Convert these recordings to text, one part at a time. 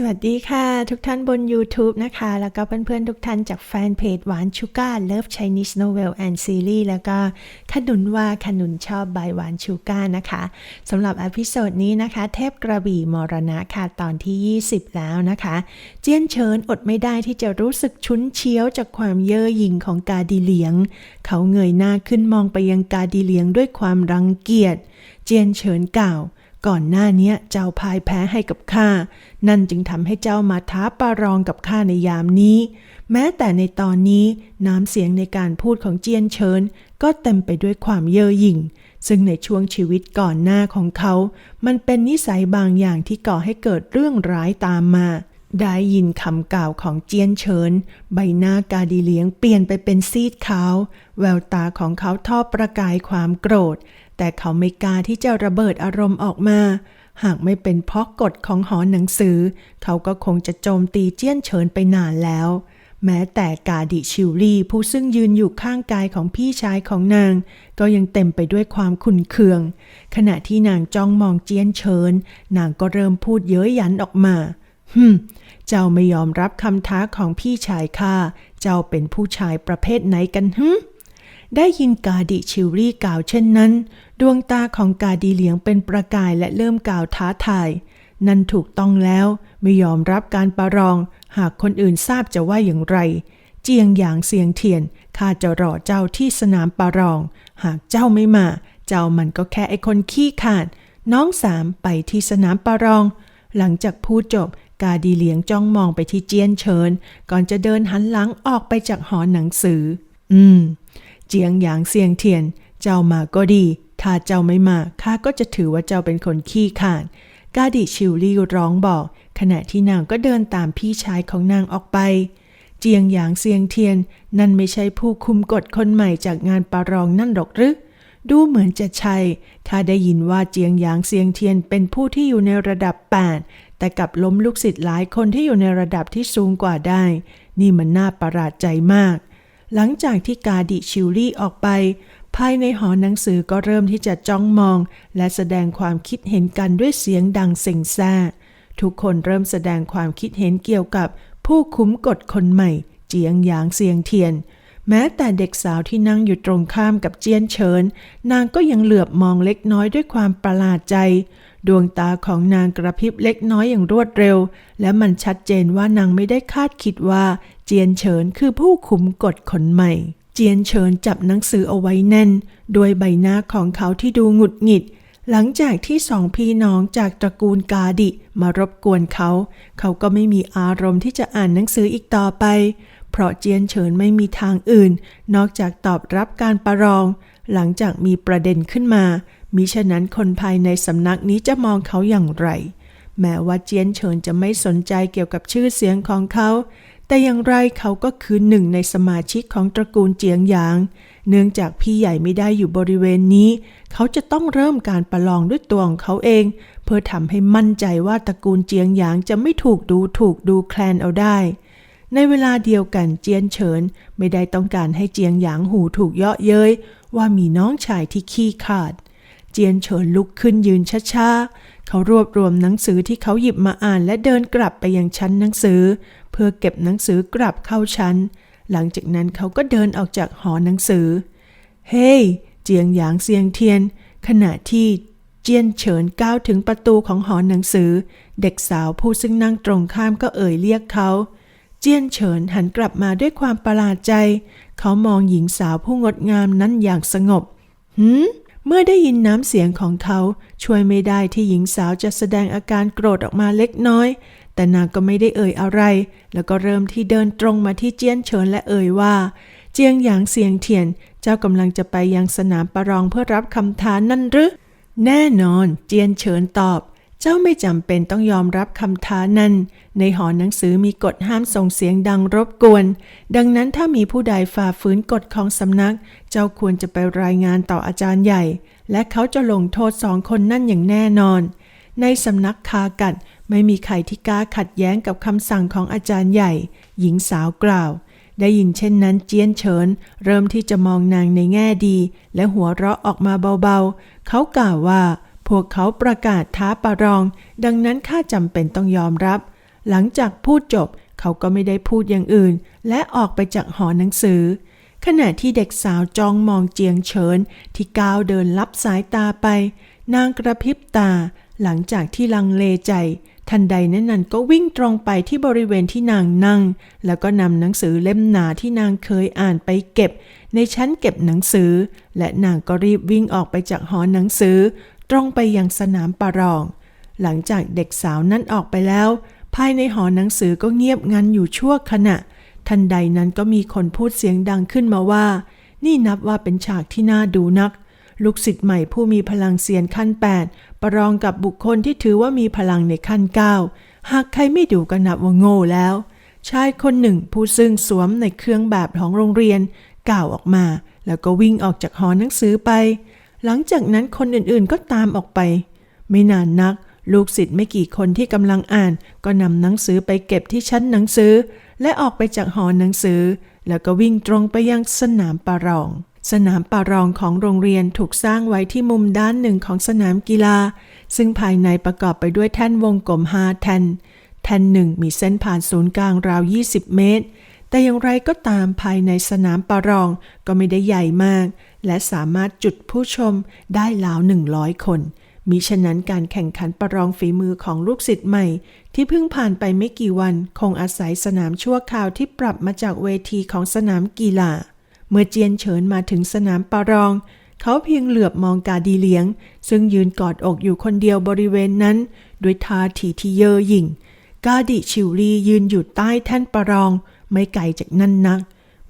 สวัสดีค่ะ ทุกท่านบน YouTube นะคะ แล้วก็เพื่อนๆ ทุกท่านจากแฟนเพจหวานชูการ์เลิฟ Chinese Novel and Series แล้วก็ขนุนว่าขนุนชอบใบหวานชูการ์นะคะสำหรับอพิโซดนี้นะคะ เทพกระบี่มรณะค่ะ ตอนที่ 20 แล้วนะคะ เจียนเฉินอดไม่ได้ที่จะรู้สึกชุนเชียวจากความเย่อหยิ่งของกาดีเหลียง เขาเงยหน้าขึ้นมองไปยังกาดีเหลียงด้วยความรังเกียจ เจียนเฉินกล่าว ก่อนหน้านี้เจ้าพ่ายแพ้ให้กับข้า นั่นจึงทำให้เจ้ามาท้าประลองกับข้าในยามนี้ แม้แต่ในตอนนี้น้ำเสียงในการพูดของเจียนเฉินก็เต็มไปด้วยความเย่อหยิ่ง ซึ่งในช่วงชีวิตก่อนหน้าของเขา มันเป็นนิสัยบางอย่างที่ก่อให้เกิดเรื่องร้ายตามมาได้ยินคำกล่าวของเจียนเฉิน ใบหน้ากาดีเลี้ยงเปลี่ยนไปเป็นซีดขาว แววตาของเขาทอดประกายความโกรธ แต่เขาไม่กล้าที่จะระเบิดอารมณ์ออกมา หากไม่เป็นเพราะกฎของหอหนังสือ เขาก็คงจะโจมตีเจี้ยนเฉินไปนานแล้ว แม้แต่กาดิชิวลี่ผู้ซึ่งยืนอยู่ข้างกายของพี่ชายของนาง ก็ยังเต็มไปด้วยความขุนเคือง ขณะที่นางจ้องมองเจี้ยนเฉิน นางก็เริ่มพูดเย้ยหยันออกมาฮึมเจ้าไม่ยอมรับคำท้าของพี่ชายข้า เจ้าเป็นผู้ชายประเภทไหนกันฮึม ได้ยินกาดิชิวรี่กล่าวเช่นนั้น ดวงตาของกาดีเหลียงเป็นประกายและเริ่มกล่าวท้าทาย นั่นถูกต้องแล้วไม่ยอมรับการประลอง หากคนอื่นทราบจะว่าอย่างไร เจียงหยางเสียงเทียนข้าจะรอเจ้าที่สนามประลอง หากเจ้าไม่มา เจ้ามันก็แค่ไอคนขี้ขาด น้องสามไปที่สนามประลอง หลังจากพูดจบกาดีเหลียงจ้องมองไปที่เจียนเฉินก่อนจะเดินหันหลังออกไปจากหอหนังสือ อืม เจียงหยางเซียงเทียน เจ้ามาก็ดี ถ้าเจ้าไม่มาข้าก็จะถือว่าเจ้าเป็นคนขี้ขานกาดิชิวลี่ร้องบอก ขณะที่นางก็เดินตามพี่ชายของนางออกไป เจียงหยางเซียงเทียน นั่นไม่ใช่ผู้คุมกฎคนใหม่จากงานปารองนั่นหรอกหรือดูเหมือนจะใช่ข้าได้ยินว่าเจียงหยางเซียงเทียนเป็นผู้ที่อยู่ในระดับ 8 แต่กลับล้มลูกศิษย์หลายคนที่อยู่ในระดับที่สูงกว่าได้ นี่มันน่าประหลาดใจมาก หลังจากที่กาดิชิวลี่ออกไป ภายในหอหนังสือก็เริ่มที่จะจ้องมอง และแสดงความคิดเห็นกันด้วยเสียงดังเซ็งแซ่ทุกคนเริ่มแสดงความคิดเห็นเกี่ยวกับผู้คุ้มกฎคนใหม่ เจียงหยางเซียงเทียน แม้แต่เด็กสาวที่นั่งอยู่ตรงข้ามกับเจียนเฉิน นางก็ยังเหลือบมองเล็กน้อยด้วยความประหลาดใจ ดวงตาของนางกระพริบเล็กน้อยอย่างรวดเร็ว และมันชัดเจนว่านางไม่ได้คาดคิดว่า เจียนเฉินคือผู้คุมกฎคนใหม่ เจียนเฉินจับหนังสือเอาไว้แน่นโดยใบหน้าของเขาที่ดูหงุดหงิดหลังจากที่สองพี่น้องจากตระกูลกาดิมารบกวนเขา เขาก็ไม่มีอารมณ์ที่จะอ่านหนังสืออีกต่อไป ราะเจียนเฉินไม่มีทางอื่น นอกจากตอบรับการประลอง หลังจากมีประเด็นขึ้นมา มิฉะนั้นคนภายในสำนักนี้จะมองเขาอย่างไร แม้ว่าเจียนเฉินจะไม่สนใจเกี่ยวกับชื่อเสียงของเขา แต่อย่างไรเขาก็คือหนึ่งในสมาชิกของตระกูลเจียงหยาง เนื่องจากพี่ใหญ่ไม่ได้อยู่บริเวณนี้ เขาจะต้องเริ่มการประลองด้วยตัวของเขาเอง เพื่อทำให้มั่นใจว่าตระกูลเจียงหยางจะไม่ถูกดูถูกดูแคลนเอาได้ ในเวลาเดียวกันเจียนเฉินไม่ได้ต้องการให้เจียงหยางหูถูกเยาะเย้ยว่ามีน้องชายที่ขี้ขาด เจียนเฉินลุกขึ้นยืนช้าๆ เขารวบรวมหนังสือที่เขาหยิบมาอ่านและเดินกลับไปยังชั้นหนังสือ เพื่อเก็บหนังสือกลับเข้าชั้น หลังจากนั้นเขาก็เดินออกจากหอหนังสือ เฮ้ hey, เจียงหยางเซียงเทียน ขณะที่เจียนเฉินก้าวถึงประตูของหอหนังสือ เด็กสาวผู้ซึ่งนั่งตรงข้ามก็เอ่ยเรียกเขา เจียนเฉินหันกลับมาด้วยความประหลาดใจ เขามองหญิงสาวผู้งดงามนั้นอย่างสงบ หืม เมื่อได้ยินน้ำเสียงของเขา ช่วยไม่ได้ที่หญิงสาวจะแสดงอาการโกรธออกมาเล็กน้อย แต่นางก็ไม่ได้เอ่ยอะไร แล้วก็เริ่มที่เดินตรงมาที่เจียนเฉินและเอ่ยว่า เจียงหยางเสียงเทียน เจ้ากำลังจะไปยังสนามประลองเพื่อรับคำท้านั่นหรือ แน่นอน เจียนเฉินตอบ เจ้าไม่จำเป็นต้องยอมรับคำท้านั้น ในหอหนังสือมีกฎห้ามส่งเสียงดังรบกวน ดังนั้นถ้ามีผู้ใดฝ่าฝืนกฎของสำนัก เจ้าควรจะไปรายงานต่ออาจารย์ใหญ่ และเขาจะลงโทษสองคนนั่นอย่างแน่นอน ในสำนักคากัดไม่มีใครที่กล้าขัดแย้งกับคำสั่งของอาจารย์ใหญ่ หญิงสาวกล่าว ได้ยินเช่นนั้นเจียนเฉิน เริ่มที่จะมองนางในแง่ดี และหัวเราะออกมาเบาๆ เขากล่าวว่า พวกเขาประกาศท้าประลอง ดังนั้นข้าจำเป็นต้องยอมรับ หลังจากพูดจบเขาก็ไม่ได้พูดอย่างอื่น และออกไปจากหอหนังสือ ขณะที่เด็กสาวจ้องมองเจียงเฉิน ที่ก้าวเดินลับสายตาไป นางกระพริบตา หลังจากที่ลังเลใจ ทันใดนั้นนันก็วิ่งตรงไปที่บริเวณที่นางนั่ง แล้วก็นำหนังสือเล่มหนาที่นางเคยอ่านไปเก็บ ในชั้นเก็บหนังสือ และนางก็รีบวิ่งออกไปจากหอหนังสือ ตรงไปยังสนามประลอง หลังจากเด็กสาวนั้นออกไปแล้ว ภายในหอหนังสือก็เงียบงันอยู่ชั่วขณะ ทันใดนั้นก็มีคนพูดเสียงดังขึ้นมาว่า นี่นับว่าเป็นฉากที่น่าดูนัก ลูกศิษย์ใหม่ผู้มีพลังเสียนขั้น 8 ประลองกับบุคคลที่ถือว่ามีพลังในขั้น 9 หากใครไม่ดูก็นับว่าโง่แล้ว ชายคนหนึ่งผู้ซึ่งสวมในเครื่องแบบของโรงเรียนกล่าวออกมา แล้วก็วิ่งออกจากหอหนังสือไป หลังจากนั้นคนอื่นๆก็ตามออกไป ไม่นานนัก ลูกศิษย์ไม่กี่คนที่กำลังอ่าน ก็นำหนังสือไปเก็บที่ชั้นหนังสือ และออกไปจากหอหนังสือ แล้วก็วิ่งตรงไปยังสนามประลอง สนามประลองของโรงเรียนถูกสร้างไว้ที่มุมด้านหนึ่งของสนามกีฬา ซึ่งภายในประกอบไปด้วยแท่นวงกลมห้าแท่นแท่นหนึ่งมีเส้นผ่านศูนย์กลางราว 20 เมตรแต่อย่างไรก็ตามภายในสนามประลองก็ไม่ได้ใหญ่มากและสามารถจุดผู้ชมได้ราว 100 คน มิฉะนั้นการแข่งขันประลองฝีมือของลูกศิษย์ใหม่ ที่เพิ่งผ่านไปไม่กี่วัน คงอาศัยสนามชั่วคราวที่ปรับมาจากเวทีของสนามกีฬา เมื่อเจียนเฉินมาถึงสนามประลอง เขาเพียงเหลือบมองกาดีเลียง ซึ่งยืนกอดอกอยู่คนเดียวบริเวณนั้น ด้วยท่าทีที่เย่อหยิ่ง กาดิชิวลียืนอยู่ใต้แท่นประลอง ไม่ไกลจากนั่นนัก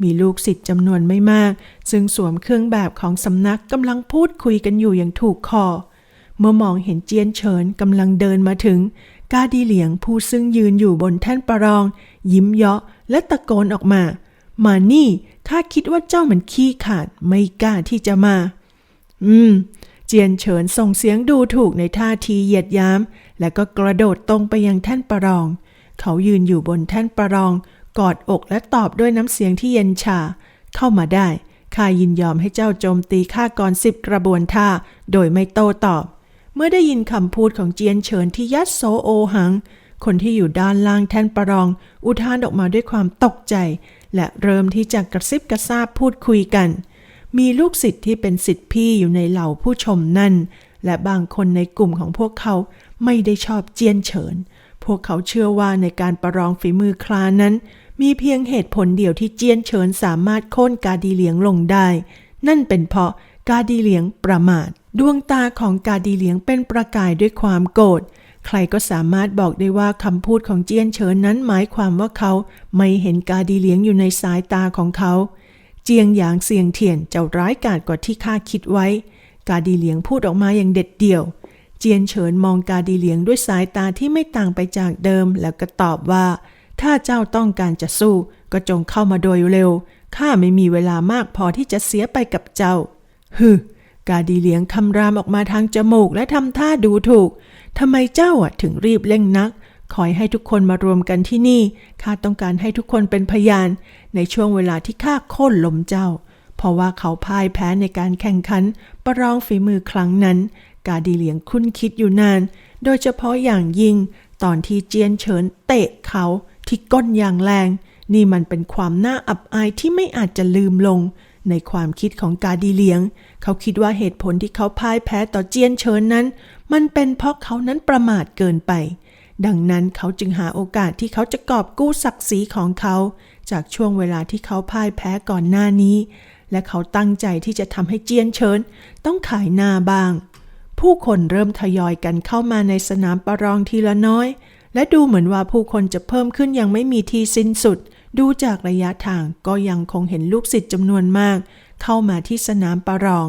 มีลูกศิษย์จำนวนไม่มาก ซึ่งสวมเครื่องแบบของสำนักกำลังพูดคุยกันอยู่อย่างถูกคอ เมื่อมองเห็นเจียนเฉินกำลังเดินมาถึง กาดีเหลียงผู้ซึ่งยืนอยู่บนแท่นประลอง ยิ้มเยาะและตะโกนออกมา มานี่ข้าคิดว่าเจ้ามันขี้ขาดไม่กล้าที่จะมา อืม เจียนเฉินส่งเสียงดูถูกในท่าทีเหยียดย้ำและก็กระโดดตรงไปยังแท่นประลอง เขายืนอยู่บนแท่นประลอง กอดอกและตอบด้วยน้ำเสียงที่เย็นชา เข้ามาได้ข้ายินยอมให้เจ้าโจมตีข้าก่อนสิบกระบวนท่า โดยไม่โต้ตอบ เมื่อได้ยินคำพูดของเจียนเฉินที่ยัดโซโอหัง คนที่อยู่ด้านล่างแท่นประลอง อุทานออกมาด้วยความตกใจ และเริ่มที่จะกระซิบกระซาบพูดคุยกัน มีลูกศิษย์ที่เป็นศิษย์พี่อยู่ในเหล่าผู้ชมนั่น และบางคนในกลุ่มของพวกเขาไม่ได้ชอบเจียนเฉิน พวกเขาเชื่อว่าในการประลองฝีมือคลานั้น มีเพียงเหตุผลเดียวที่เจียนเฉินสามารถโค่นกาดีเหลียงลงได้ นั่นเป็นเพราะกาดีเหลียงประมาท ดวงตาของกาดีเหลียงเป็นประกายด้วยความโกรธใครก็สามารถบอกได้ว่าคำพูดของเจียนเฉินนั้นหมายความว่าเขาไม่เห็นกาดีเหลียงอยู่ในสายตาของเขา เจียงหยางเสียงเทียนเจ้าร้ายกาจกว่าที่ข้าคิดไว้ กาดีเหลียงพูดออกมาอย่างเด็ดเดี่ยว เจียนเฉินมองกาดีเหลียงด้วยสายตาที่ไม่ต่างไปจากเดิมแล้วก็ตอบว่า ถ้าเจ้าต้องการจะสู้ ก็จงเข้ามาโดยเร็ว ข้าไม่มีเวลามากพอที่จะเสียไปกับเจ้า ฮึกาดีเลียงคำรามออกมาทางจมูกและทำท่าดูถูก ทำไมเจ้าอะถึงรีบเร่งนักคอยให้ทุกคนมารวมกันที่นี่ ข้าต้องการให้ทุกคนเป็นพยาน ในช่วงเวลาที่ข้าโค่นล้มเจ้า เพราะว่าเขาพ่ายแพ้ในการแข่งขัน ประลองฝีมือครั้งนั้น กาดีเลียงคุ้นคิดอยู่นาน โดยเฉพาะอย่างยิ่ง ตอนที่เจียนเฉินเตะเขา ที่ก้นอย่างแรง นี่มันเป็นความน่าอับอายที่ไม่อาจจะลืมลง ในความคิดของกาดีเลียง เขาคิดว่าเหตุผลที่เขาพ่ายแพ้ต่อเจียนเฉินนั้น มันเป็นเพราะเขานั้นประมาทเกินไป ดังนั้นเขาจึงหาโอกาสที่เขาจะกอบกู้ศักดิ์ศรีของเขา จากช่วงเวลาที่เขาพ่ายแพ้ก่อนหน้านี้ และเขาตั้งใจที่จะทำให้เจียนเฉินต้องขายหน้าบ้าง ผู้คนเริ่มทยอยกันเข้ามาในสนามประลองทีละน้อย และดูเหมือนว่าผู้คนจะเพิ่มขึ้นยังไม่มีที่สิ้นสุด ดูจากระยะทางก็ยังคงเห็นลูกศิษย์จำนวนมาก เข้ามาที่สนามประลอง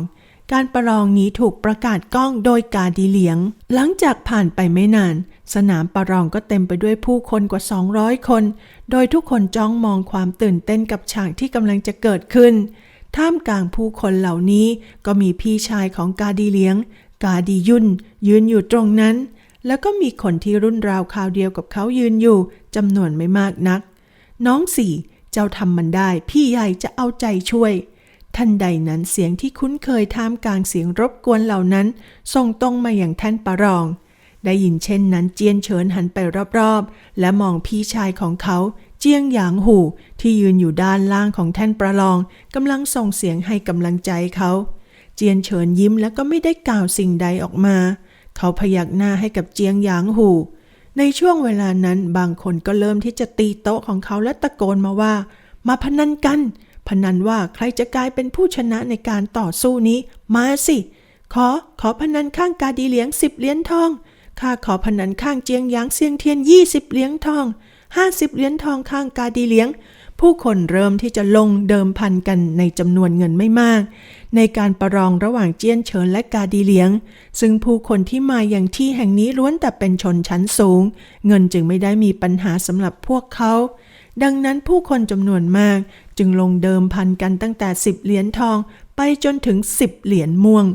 การประลองนี้ถูกประกาศกล้องโดยกาดีเหลียง หลังจากผ่านไปไม่นาน สนามประลองก็เต็มไปด้วยผู้คนกว่า 200 คน โดยทุกคนจ้องมองความตื่นเต้นกับฉากที่กำลังจะเกิดขึ้น ท่ามกลางผู้คนเหล่านี้ก็มีพี่ชายของกาดีเลียง กาดียุ่น ยืนอยู่ตรงนั้น แล้วก็มีคนที่รุ่นราวคราวเดียวกับเขายืนอยู่จำนวนไม่มากนัก น้องสี่เจ้าทำมันได้ พี่ใหญ่จะเอาใจช่วย ทันใดนั้นเสียงที่คุ้นเคยท่ามกลางเสียงรบกวนเหล่านั้น ส่งตรงมาอย่างท่านประลอง ได้ยินเช่นนั้นเจียนเฉินหันไปรอบๆ และมองพี่ชายของเขาเจียงหยางหูที่ยืนอยู่ด้านล่างของแท่นประลองกำลังส่งเสียงให้กำลังใจเขา เจียนเฉินยิ้มแล้วก็ไม่ได้กล่าวสิ่งใดออกมา เขาพยักหน้าให้กับเจียงหยางหูในช่วงเวลานั้นบางคนก็เริ่มที่จะตีโต๊ะของเขาและตะโกนมาว่า มาพนันกัน พนันว่าใครจะกลายเป็นผู้ชนะในการต่อสู้นี้ มาสิ ขอขอพนันข้างกาดีเหลียงสิบเหรียญทองข้าขอพนันข้างเจียงหยางเซียงเทียนยี่สิบเหรียญทองห้าสิบเหรียญทองข้างกาดีเหลียง ผู้คนเริ่มที่จะลงเดิมพันกันในจำนวนเงินไม่มาก ในการประลองระหว่างเจียนเฉินและกาดีเลียง ซึ่งผู้คนที่มาอย่างที่แห่งนี้ล้วนแต่เป็นชนชั้นสูง เงินจึงไม่ได้มีปัญหาสำหรับพวกเขา ดังนั้นผู้คนจำนวนมากจึงลงเดิมพันกันตั้งแต่ 10 เหรียญทองไปจนถึง 10 เหรียญม่วง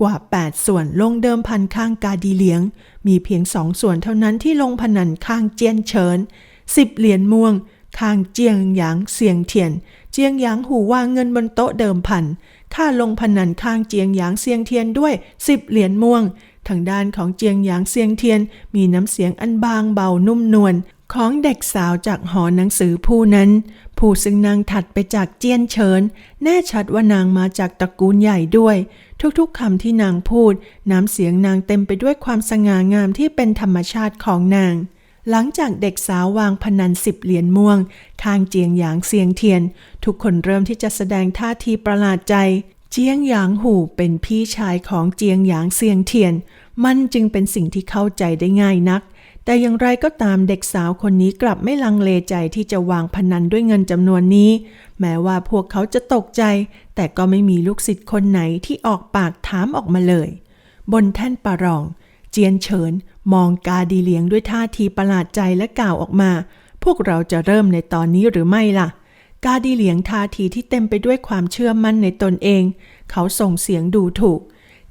กว่า 8 ส่วนลงเดิมพันข้างกาดีเลียง มีเพียงสองส่วนเท่านั้นที่ลงพนันข้างเจียนเฉิน10 เหรียญม่วง ข้างเจียงหยางเซียงเทียน เจียงหยางหูวางเงินบนโต๊ะเดิมพันค่าลงพนันข้างเจียงหยางเซียงเทียนด้วย10เหรียญม่วง ทางด้านของเจียงหยางเซียงเทียน มีน้ำเสียงอันบางเบานุ่มนวลของเด็กสาวจากหอหนังสือผู้นั้น ผู้ซึ่งนางถัดไปจากเจียนเฉิน แน่ชัดว่านางมาจากตระกูลใหญ่ด้วย ทุกๆคำที่นางพูด น้ำเสียงนางเต็มไปด้วยความสง่างามที่เป็นธรรมชาติของนาง หลังจากเด็กสาววางพนันสิบเหรียญม่วงข้างเจียงหยางเซียงเทียน ทุกคนเริ่มที่จะแสดงท่าทีประหลาดใจ เจียงหยางหูเป็นพี่ชายของเจียงหยางเซียงเทียน มันจึงเป็นสิ่งที่เข้าใจได้ง่ายนัก แต่อย่างไรก็ตามเด็กสาวคนนี้กลับไม่ลังเลใจที่จะวางพนันด้วยเงินจำนวนนี้ แม้ว่าพวกเขาจะตกใจ แต่ก็ไม่มีลูกศิษย์คนไหนที่ออกปากถามออกมาเลย บนแท่นประรอง เจียนเฉิน มองกาดีเลียงด้วยท่าทีประหลาดใจและกล่าวออกมา พวกเราจะเริ่มในตอนนี้หรือไม่ล่ะ กาดีเหลียงท่าทีที่เต็มไปด้วยความเชื่อมั่นในตนเอง เขาส่งเสียงดูถูก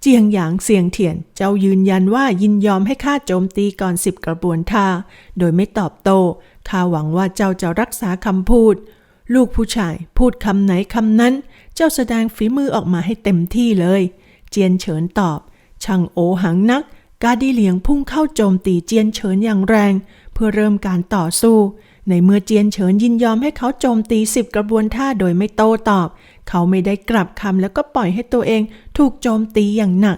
เจียงหยางเซียงเทียน เจ้ายืนยันว่ายินยอมให้ข้าโจมตีก่อนสิบกระบวนท่า โดยไม่ตอบโต้ ข้าหวังว่าเจ้าจะรักษาคำพูด ลูกผู้ชาย พูดคำไหนคำนั้น เจ้าแสดงฝีมือออกมาให้เต็มที่เลย เจียนเฉินตอบ ช่างโอหังนัก กาดีเหลียงพุ่งเข้าโจมตีเจียนเฉินอย่างแรง เพื่อเริ่มการต่อสู้ ในเมื่อเจียนเฉินยินยอมให้เขาโจมตีสิบกระบวนท่าโดยไม่โต้ตอบ เขาไม่ได้กลับคำแล้วก็ปล่อยให้ตัวเองถูกโจมตีอย่างหนัก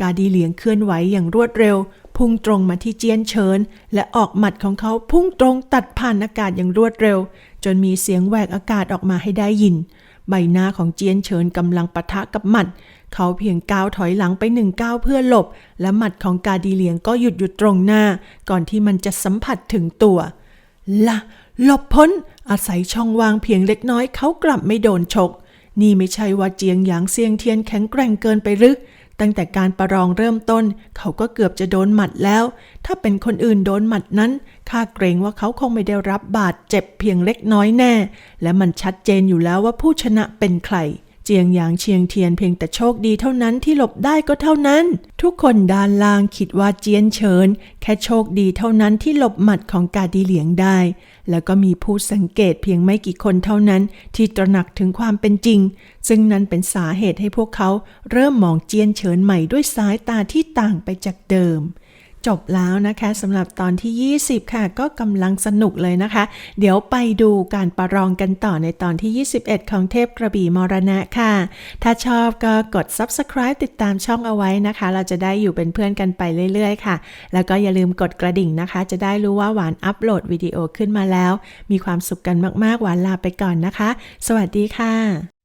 กาดีเหลียงเคลื่อนไหวอย่างรวดเร็ว พุ่งตรงมาที่เจียนเฉิน และออกหมัดของเขาพุ่งตรงตัดผ่านอากาศอย่างรวดเร็ว จนมีเสียงแหวกอากาศออกมาให้ได้ยิน ใบหน้าของเจียนเฉินกำลังปะทะกับหมัด เขาเพียงก้าวถอยหลังไปหนึ่งก้าวเพื่อหลบ และหมัดของกาดีเหลียงก็หยุดอยู่ตรงหน้า ก่อนที่มันจะสัมผัสถึงตัวละหลบพ้น อาศัยช่องว่างเพียงเล็กน้อยเขากลับไม่โดนฉกนี่ไม่ใช่ว่าเจียงหยางเซียงเทียนแข็งแกร่งเกินไปหรือตั้งแต่การประลองเริ่มต้น เขาก็เกือบจะโดนหมัดแล้ว ถ้าเป็นคนอื่นโดนหมัดนั้นข้าเกรงว่าเขาคงไม่ได้รับบาดเจ็บเพียงเล็กน้อยแน่ และมันชัดเจนอยู่แล้วว่าผู้ชนะเป็นใคร เจียงหยางเชียงเทียนเพียงแต่โชคดีเท่านั้นที่หลบได้ก็เท่านั้น ทุกคนด้านล่างคิดว่าเจียนเฉิน แค่โชคดีเท่านั้นที่หลบหมัดของกาดีเหลียงได้ แล้วก็มีผู้สังเกตเพียงไม่กี่คนเท่านั้น ที่ตระหนักถึงความเป็นจริง ซึ่งนั้นเป็นสาเหตุให้พวกเขาเริ่มมองเจียนเฉินใหม่ด้วยสายตาที่ต่างไปจากเดิม จบแล้วนะคะสำหรับตอนที่ 20 ค่ะ ก็กำลังสนุกเลยนะคะ เดี๋ยวไปดูการประลองกันต่อในตอนที่ 21 ของเทพกระบี่มรณะค่ะ ถ้าชอบก็กด subscribe ติดตามช่องเอาไว้นะคะ เราจะได้อยู่เป็นเพื่อนกันไปเรื่อยๆ ค่ะ แล้วก็อย่าลืมกดกระดิ่งนะคะ จะได้รู้ว่าหวานอัปโหลดวิดีโอขึ้นมาแล้ว มีความสุขกันมากๆหวานลาไปก่อนนะคะ สวัสดีค่ะ